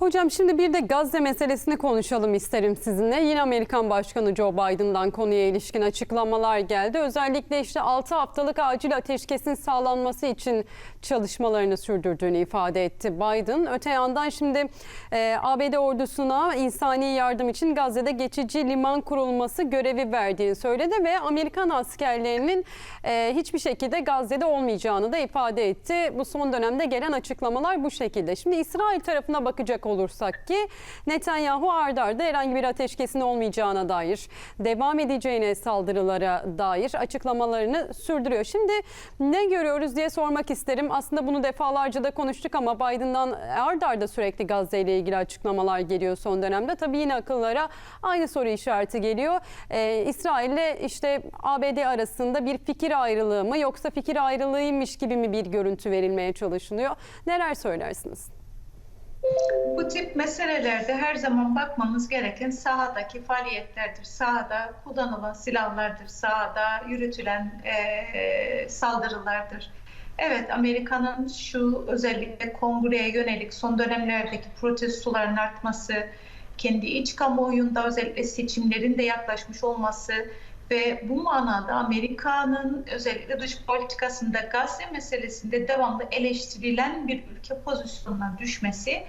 Hocam şimdi bir de Gazze meselesini konuşalım isterim sizinle. Yine Amerikan Başkanı Joe Biden'dan konuya ilişkin açıklamalar geldi. Özellikle işte 6 haftalık acil ateşkesin sağlanması için çalışmalarını sürdürdüğünü ifade etti Biden. Öte yandan şimdi e, ABD ordusuna insani yardım için Gazze'de geçici liman kurulması görevi verdiğini söyledi ve Amerikan askerlerinin e, hiçbir şekilde Gazze'de olmayacağını da ifade etti. Bu son dönemde gelen açıklamalar bu şekilde. Şimdi İsrail tarafına bakacak olursak ki Netanyahu ardarda arda herhangi bir ateşkesin olmayacağına dair, devam edeceğine saldırılara dair açıklamalarını sürdürüyor. Şimdi ne görüyoruz diye sormak isterim. Aslında bunu defalarca da konuştuk ama Biden'dan ardarda arda sürekli Gazze ile ilgili açıklamalar geliyor son dönemde. Tabii yine akıllara aynı soru işareti geliyor. Ee, İsrail ile işte ABD arasında bir fikir ayrılığı mı yoksa fikir ayrılığıymış gibi mi bir görüntü verilmeye çalışılıyor? Neler söylersiniz? Bu tip meselelerde her zaman bakmamız gereken sahadaki faaliyetlerdir. Sahada kullanılan silahlardır, sahada yürütülen e, saldırılardır. Evet, Amerika'nın şu özellikle kongreye yönelik son dönemlerdeki protestoların artması, kendi iç kamuoyunda özellikle seçimlerin de yaklaşmış olması ve bu manada Amerika'nın özellikle dış politikasında Gazze meselesinde devamlı eleştirilen bir ülke pozisyonuna düşmesi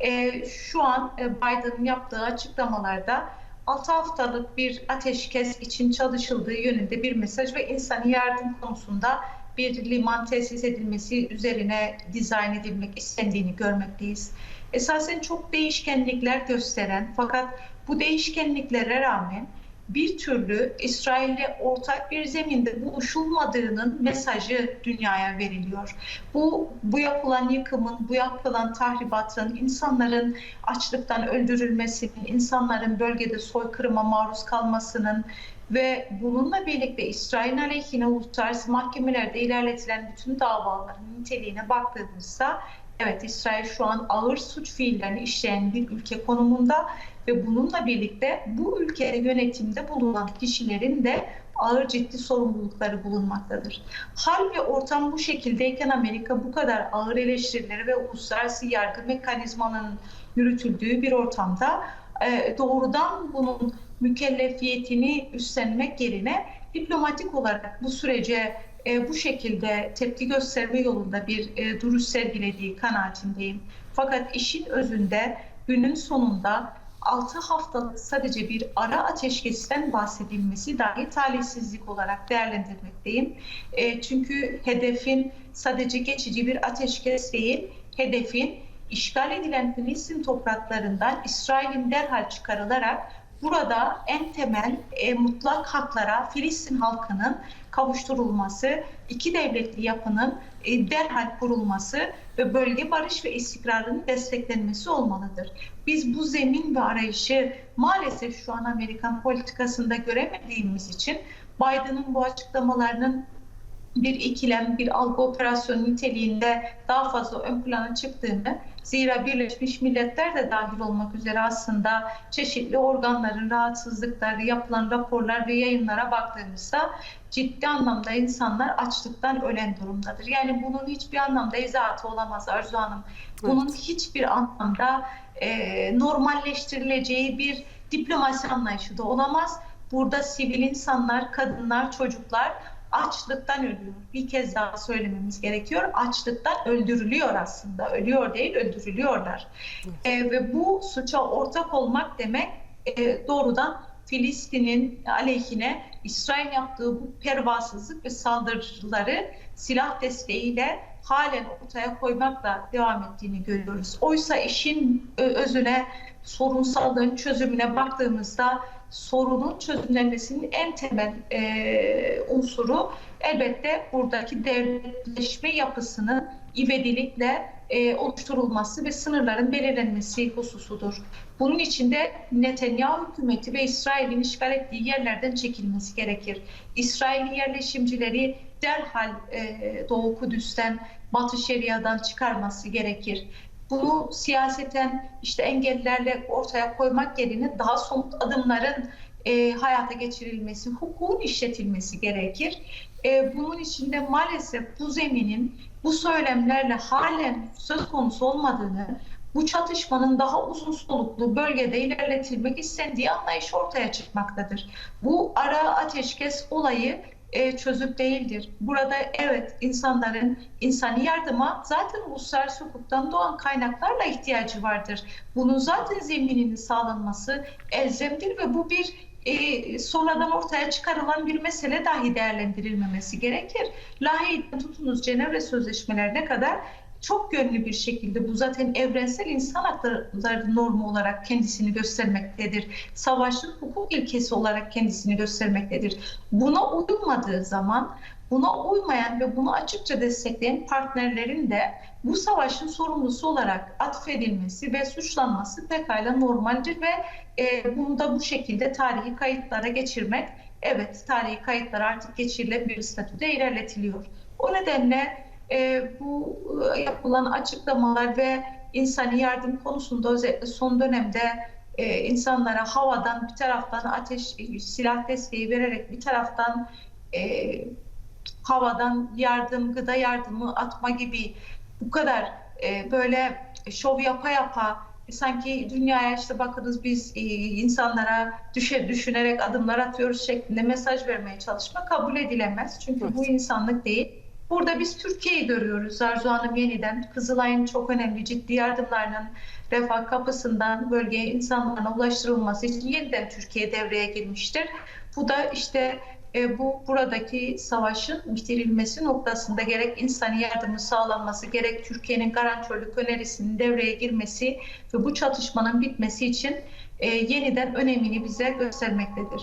e, şu an e, Biden'ın yaptığı açıklamalarda 6 haftalık bir ateşkes için çalışıldığı yönünde bir mesaj ve insani yardım konusunda bir liman tesis edilmesi üzerine dizayn edilmek istendiğini görmekteyiz. Esasen çok değişkenlikler gösteren fakat bu değişkenliklere rağmen bir türlü İsrail'le ortak bir zeminde buluşulmadığının mesajı dünyaya veriliyor. Bu bu yapılan yıkımın, bu yapılan tahribatın, insanların açlıktan öldürülmesinin, insanların bölgede soykırıma maruz kalmasının ve bununla birlikte İsrail aleyhine uluslararası mahkemelerde ilerletilen bütün davaların niteliğine baktığımızda Evet İsrail şu an ağır suç fiillerini işleyen bir ülke konumunda ve bununla birlikte bu ülkede yönetimde bulunan kişilerin de ağır ciddi sorumlulukları bulunmaktadır. Hal ve ortam bu şekildeyken Amerika bu kadar ağır eleştirileri ve uluslararası yargı mekanizmanın yürütüldüğü bir ortamda e, doğrudan bunun mükellefiyetini üstlenmek yerine diplomatik olarak bu sürece e, bu şekilde tepki gösterme yolunda bir e, duruş sergilediği kanaatindeyim. Fakat işin özünde günün sonunda 6 haftalık sadece bir ara ateşkesten bahsedilmesi dahi talihsizlik olarak değerlendirmekteyim. E, çünkü hedefin sadece geçici bir ateşkes değil, hedefin işgal edilen Filistin topraklarından İsrail'in derhal çıkarılarak burada en temel e, mutlak haklara Filistin halkının kavuşturulması, iki devletli yapının e, derhal kurulması ve bölge barış ve istikrarının desteklenmesi olmalıdır. Biz bu zemin ve arayışı maalesef şu an Amerikan politikasında göremediğimiz için Biden'ın bu açıklamalarının bir ikilem, bir algı operasyonu niteliğinde daha fazla ön plana çıktığını, zira Birleşmiş Milletler de dahil olmak üzere aslında çeşitli organların rahatsızlıkları, yapılan raporlar ve yayınlara baktığımızda ciddi anlamda insanlar açlıktan ölen durumdadır. Yani bunun hiçbir anlamda izahatı olamaz Arzu Hanım. Bunun evet. hiçbir anlamda e, normalleştirileceği bir diplomasi anlayışı da olamaz. Burada sivil insanlar, kadınlar, çocuklar açlıktan ölüyor. Bir kez daha söylememiz gerekiyor. Açlıktan öldürülüyor aslında. Ölüyor değil, öldürülüyorlar. E, ve bu suça ortak olmak demek e, doğrudan Filistin'in aleyhine İsrail yaptığı bu pervasızlık ve saldırıları silah desteğiyle halen ortaya koymakla devam ettiğini görüyoruz. Oysa işin özüne, sorunsallığın çözümüne baktığımızda sorunun çözümlenmesinin en temel e, unsuru elbette buradaki devletleşme yapısının ivedilikle e, oluşturulması ve sınırların belirlenmesi hususudur. Bunun için de Netanyahu hükümeti ve İsrail'in işgal ettiği yerlerden çekilmesi gerekir. İsrail'in yerleşimcileri derhal e, Doğu Kudüs'ten, Batı Şeria'dan çıkarması gerekir bunu siyaseten işte engellerle ortaya koymak yerine daha somut adımların e, hayata geçirilmesi, hukukun işletilmesi gerekir. E, bunun için de maalesef bu zeminin bu söylemlerle halen söz konusu olmadığını, bu çatışmanın daha uzun soluklu bölgede ilerletilmek istendiği anlayış ortaya çıkmaktadır. Bu ara ateşkes olayı e, çözüm değildir. Burada evet insanların insani yardıma zaten uluslararası hukuktan doğan kaynaklarla ihtiyacı vardır. Bunun zaten zemininin sağlanması elzemdir ve bu bir e, sonradan ortaya çıkarılan bir mesele dahi değerlendirilmemesi gerekir. Lahey'den tutunuz Cenevre Sözleşmelerine kadar çok yönlü bir şekilde bu zaten evrensel insan hakları normu olarak kendisini göstermektedir. Savaşın hukuk ilkesi olarak kendisini göstermektedir. Buna uyulmadığı zaman buna uymayan ve bunu açıkça destekleyen partnerlerin de bu savaşın sorumlusu olarak atfedilmesi ve suçlanması pekala normaldir ve e, bunu da bu şekilde tarihi kayıtlara geçirmek, evet tarihi kayıtlar artık geçirilen bir statüde ilerletiliyor. O nedenle e, bu yapılan açıklamalar ve insani yardım konusunda özellikle son dönemde e, insanlara havadan bir taraftan ateş e, silah desteği vererek bir taraftan e, havadan yardım, gıda yardımı atma gibi bu kadar e, böyle şov yapa yapa e, sanki dünyaya işte bakınız biz e, insanlara düşe düşünerek adımlar atıyoruz şeklinde mesaj vermeye çalışma kabul edilemez. Çünkü bu insanlık değil. Burada biz Türkiye'yi görüyoruz. Arzu Hanım yeniden Kızılay'ın çok önemli ciddi yardımlarının refah kapısından bölgeye insanlarına ulaştırılması için yeniden Türkiye devreye girmiştir. Bu da işte e, bu buradaki savaşın bitirilmesi noktasında gerek insani yardımın sağlanması gerek Türkiye'nin garantörlük önerisinin devreye girmesi ve bu çatışmanın bitmesi için e, yeniden önemini bize göstermektedir.